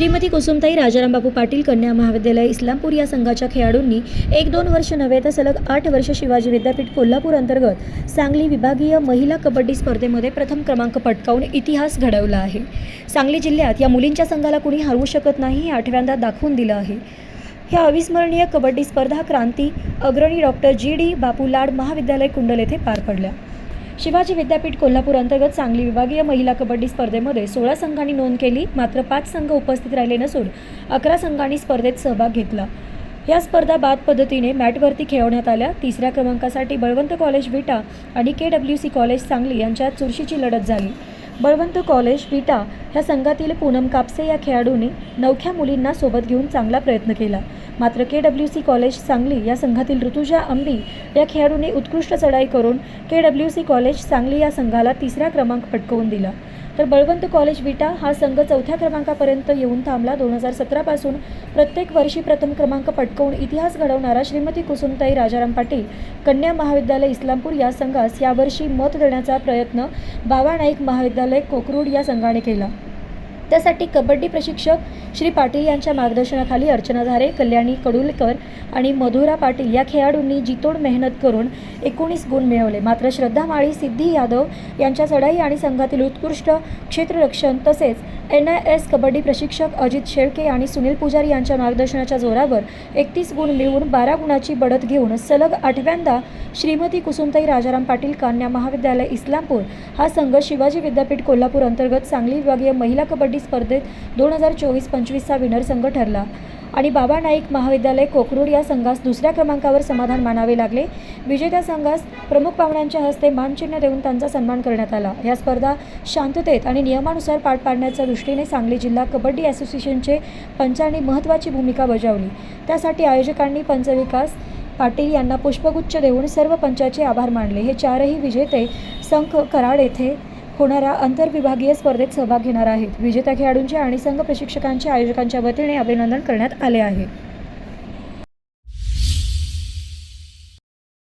श्रीमती कुसुमताई राजारामबापू पाटील कन्या महाविद्यालय इस्लामपूर या संघाच्या खेळाडूंनी एक दोन वर्ष नव्हे तर सलग आठ वर्ष शिवाजी विद्यापीठ कोल्हापूर अंतर्गत सांगली विभागीय महिला कबड्डी स्पर्धेमध्ये प्रथम क्रमांक पटकावून इतिहास घडवला आहे. सांगली जिल्ह्यात या मुलींच्या संघाला कुणी हरवू शकत नाही हे आठव्यांदा दाखवून दिलं आहे. ह्या अविस्मरणीय कबड्डी स्पर्धा क्रांती अग्रणी डॉक्टर जी डी बापू लाड महाविद्यालय कुंडल येथे पार पडल्या. शिवाजी विद्यापीठ कोल्हापूर अंतर्गत सांगली विभागीय महिला कबड्डी स्पर्धेमध्ये सोळा संघांनी नोंद केली मात्र पाच संघ उपस्थित राहिले नसून अकरा संघांनी स्पर्धेत सहभाग घेतला. या स्पर्धा बाद पद्धतीने मॅटवरती खेळवण्यात आल्या. तिसऱ्या क्रमांकासाठी बळवंत कॉलेज विटा आणि K W C college Sangli यांच्यात चुरशीची लढत झाली. बळवंत कॉलेज विटा ह्या संघातील पूनम कापसे या खेळाडूने नवख्या मुलींना सोबत घेऊन चांगला प्रयत्न केला. मात्र K W C college Sangli या संघातील ऋतुजा अंबी या खेळाडूने उत्कृष्ट चढाई करून K W C college Sangli या संघाला तिसरा क्रमांक पटकवून दिला. तर बळवंत कॉलेज विटा हा संघ चौथ्या क्रमांकापर्यंत येऊन थांबला. दोन हजार सतरापासून प्रत्येक वर्षी प्रथम क्रमांक पटकवून इतिहास घडवणारा श्रीमती कुसुमताई राजाराम पाटील कन्या महाविद्यालय इस्लामपूर या संघास यावर्षी मत देण्याचा प्रयत्न बाबा नाईक महाविद्यालय कोकरूड या संघाने केला. त्यासाठी कबड्डी प्रशिक्षक श्री पाटील यांच्या मार्गदर्शनाखाली अर्चना झारे कल्याणी कडुलकर आणि मधुरा पाटील या खेळाडूंनी जितोड मेहनत करून एकोणीस गुण मिळवले. मात्र श्रद्धा माळी सिद्धी यादव यांच्या चढाई आणि संघातील उत्कृष्ट क्षेत्ररक्षण तसेच एन आय एस कबड्डी प्रशिक्षक अजित शेळके आणि सुनील पुजारी यांच्या मार्गदर्शनाच्या जोरावर एकतीस गुण मिळवून बारा गुणाची बढत घेऊन सलग आठव्यांदा श्रीमती कुसुमताई राजाराम पाटील कन्या महाविद्यालय इस्लामपूर हा संघ शिवाजी विद्यापीठ कोल्हापूर अंतर्गत सांगली विभागीय महिला कबड्डी स्पर्धेत दोन हजार चोवीस पंचवीसचा विनर संघ ठरला. आणि बाबा नाईक महाविद्यालय कोकरूड या संघास दुसऱ्या क्रमांकावर समाधान मानावे लागले. विजेत्या संघास प्रमुख पाहुण्यांच्या हस्ते मानचिन्ह देऊन त्यांचा सन्मान करण्यात आला. या स्पर्धा शांततेत आणि नियमानुसार पार पाडण्याच्या दृष्टीने सांगली जिल्हा कबड्डी असोसिएशनचे पंचांनी महत्त्वाची भूमिका बजावली. त्यासाठी आयोजकांनी पंचविकास पाटील यांना पुष्पगुच्छ देऊन सर्व पंचाचे आभार मानले. हे चारही विजेते संघ कराड येथे होणाऱ्या आंतरविभागीय स्पर्धेत सहभाग घेणार आहेत. विजेत्या खेळाडूंचे आणि संघ प्रशिक्षकांचे आयोजकांच्या वतीने अभिनंदन करण्यात आले आहे.